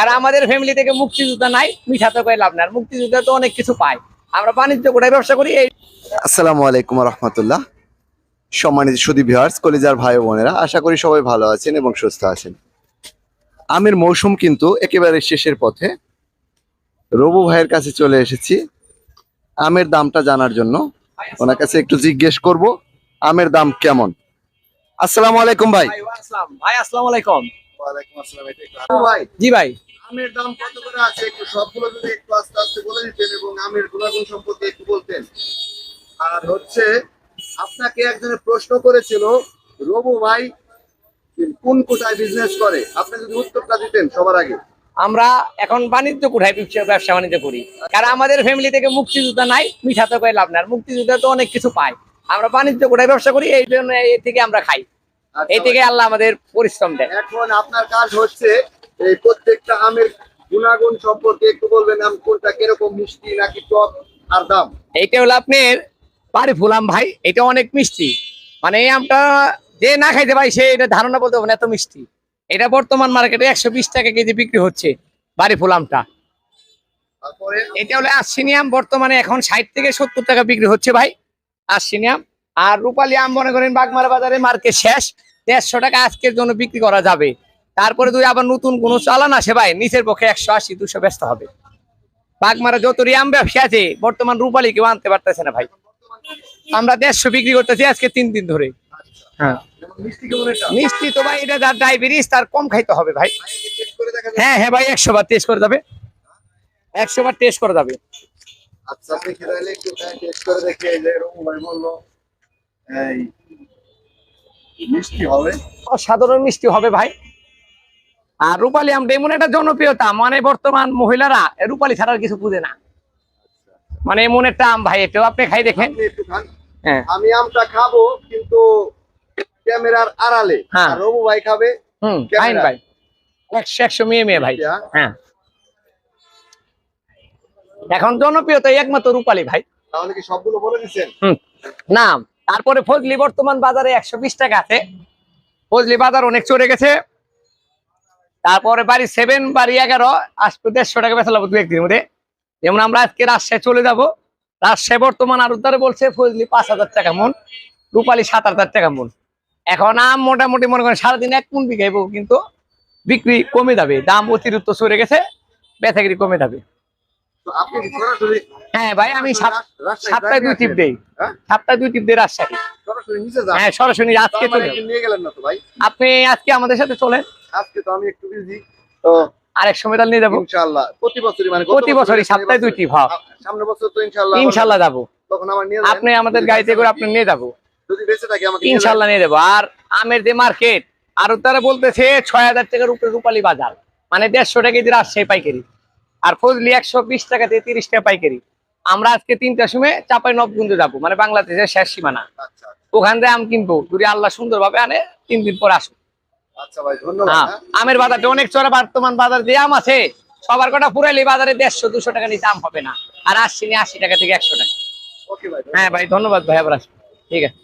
কারণ আমাদের ফ্যামিলি থেকে মুক্তিযোদ্ধা নাই মিঠা তো করে লাভ আর মুক্তিযোদ্ধা তো অনেক কিছু পায়। আমরা বাণিজ্য করে ব্যবসা করি এই আসসালামু আলাইকুম রহমতুল্লাহ সম্মানিত সুদী ভিউয়ার্স কলিজার ভাই বোনেরা আশা করি সবাই ভালো আছেন এবং সুস্থ আছেন। আমের মৌসুম কিন্তু একেবারে শেষের পথে। রবু ভাইয়ের কাছে চলে এসেছি। আমের দামটা জানার জন্য ওনার কাছে একটু জিজ্ঞেস করব আমের দাম কেমন? আসসালামু আলাইকুম ভাই। ভাই আসসালামু আলাইকুম। ওয়ালাইকুম আসসালাম ভাই জি ভাই। আমের দাম কত করে আছে? একটু সবগুলো যদি একটু আস্তে আস্তে বলে দিতেন এবং আমের গুণাগুণ সম্পর্কে একটু বলতেন। আর হচ্ছে আপনাকে একজনে প্রশ্ন করেছিল রবু ভাই কোন কোটায় বিজনেস করে? আপনি যদি উত্তরটা দিতেন সবার আগে। আমরা এখন বাণিজ্য কোঠায় ব্যবসা ব্যবসা বাণিজ্য করি। কারণ আমাদের ফ্যামিলি থেকে মুক্তিযোদ্ধা নাই মিঠা তো করে লাভ নাই। আর মুক্তিযোদ্ধা তো অনেক কিছু পায়। আমরা বাণিজ্য কোঠায় ব্যবসা করি এই জন্য এই থেকে আমরা খাই। এই থেকে আল্লাহ আমাদের পরিশ্রম দেয়। এখন আপনার কাজ হচ্ছে এই প্রত্যেকটা আমের গুণাগুণ সম্পর্কে একটু বলবেন আম কোনটা কীরকম মিষ্টি নাকি টক আর দাম? এইটা হলো আপনার বাড়ি ফুলাম ভাই এটা অনেক মিষ্টি। মানে এই আমটা যে না খাইতে পাই সে এটা ধারণা বলতে পারবে এত মিষ্টি। এটা বর্তমান মার্কেটে একশো বিশ টাকা কেজি বিক্রি হচ্ছে বাড়ি ফুলামটা। তারপরে? এটা হলো আশ্বিনিয়াম বর্তমানে এখন ষাট থেকে সত্তর টাকা বিক্রি হচ্ছে ভাই আশ্বিনিয়াম আর রূপালী আম মনে করেন বাগমারা বাজারে মার্কেট শেষ। দেড়শো টাকা আজকের জন্য বিক্রি করা যাবে। তারপরে যদি আবার নতুন কোনো চালান আসে ভাই নিচের পক্ষে একশো আশি দুশো ব্যস্ত হবে। বাগমারা যত আম ব্যবসা আছে বর্তমান রূপালী কেউ আনতে পারতেছে না ভাই। আমরা দেড়শো বিক্রি করতেছি আজকে তিন দিন ধরে। হ্যাঁ। মিষ্টি তো ভাই এটা যার ডায়াবেটিস তার কম খাইতে হবে ভাই? হ্যাঁ হ্যাঁ ভাই একশো বার টেস্ট করে যাবে। একশো বার টেস্ট করে যাবে। আচ্ছা আপনি কি একটু টেস্ট করে দেখে এই যে রকম ভাই বলল। মিষ্টি হবে। অসাধারণ মিষ্টি হবে ভাই। আর রূপালী আমটা এমন একটা জনপ্রিয়তা মানে বর্তমান মহিলারা রূপালী ছাড়া আর কিছু বুঝে না। মানে এমন একটা আম ভাই এটাও আপনি খাই দেখেন। হ্যাঁ। আমি আমটা খাব কিন্তু ক্যামেরার আড়ালে। হ্যাঁ। রবু ভাই খাবে হুম ভাই। একশো একশো মেয়ে মেয়ে ভাই। হ্যাঁ। এখন জনপ্রিয়তা একমাত্র রূপালী ভাই। তাহলে কি সবগুলো বলে দিচ্ছেন? হুম। না তারপরে ফজলি বর্তমান বাজারে একশো বিশ টাকা আছে। ফজলি বাজার অনেক চড়ে গেছে। তারপরে বাড়ি সেভেন বাড়ি এগারো আসবে দেড়শো টাকা বেচা লাগবে দু একদিনের মধ্যে। যেমন আমরা আজকে রাজশাহী চলে যাব। রাজশাহী বর্তমান আর উদ্ধারে বলছে, ফজলি পাঁচ হাজার টাকা মন, রূপালী সাত হাজার টাকা মন। এখন আম মোটামুটি মনে করেন সারাদিন এক মন বিঘাইব কিন্তু বিক্রি কমে যাবে। দাম অতিরিক্ত চড়ে গেছে বেচাগিরি কমে যাবে তো আপনি কি সরাসরি হ্যাঁ ভাই আমি সাত- রাজশাহী সাতটায় দুই টিপ দেই। হ্যাঁ? সাতটায় দুই টিপ দেই রাজশাহী। হ্যাঁ সরাসরি আজকে মানে চলে আপনি আজকে আমাদের সাথে চলেন। আজকে তো আমি একটু বিজি তো আরেক সময় তাহলে নিয়ে যাব। ইনশাআল্লাহ। প্রতি বছরই মানে প্রতি বছরই সপ্তাহে দুই বছর। টিপ হয়। সামনের বছর তো ইনশাআল্লাহ ইনশাল্লাহ যাব। তখন আমার নিয়ে আপনি আমাদের গাড়িতে করে আপনি নিয়ে যাব। যদি বেঁচে থাকে আমাকে নিয়ে ইনশাল্লাহ নিয়ে যাব। আর আমের যে মার্কেট আর তারা বলতেছে ছয় হাজার টাকার উপরে রূপালী বাজার। মানে দেড়শো টাকা দিয়ে আসছে পাইকারি। আর ফজলি একশো বিশ টাকা দিয়ে তিরিশ টাকা পাইকারি। আমরা আজকে তিনটার সময় চাপাই নবগুঞ্জে যাব মানে বাংলাদেশের শেষ সীমানা। আচ্ছা ওখান থেকে আম কিনবো যদি আল্লাহ সুন্দরভাবে আনে তিন দিন পর আসব। আচ্ছা হ্যাঁ হ্যাঁ। আমের বাজারটা অনেক চড়া বর্তমান বাজার যে আম আছে সবার কটা পুরাইলে বাজারে দেড়শো দুশো টাকা নিচে আম হবে না। আর আসছি আশি টাকা থেকে একশো টাকা। ভাই হ্যাঁ ভাই ধন্যবাদ ভাই আবার আসব। ঠিক আছে।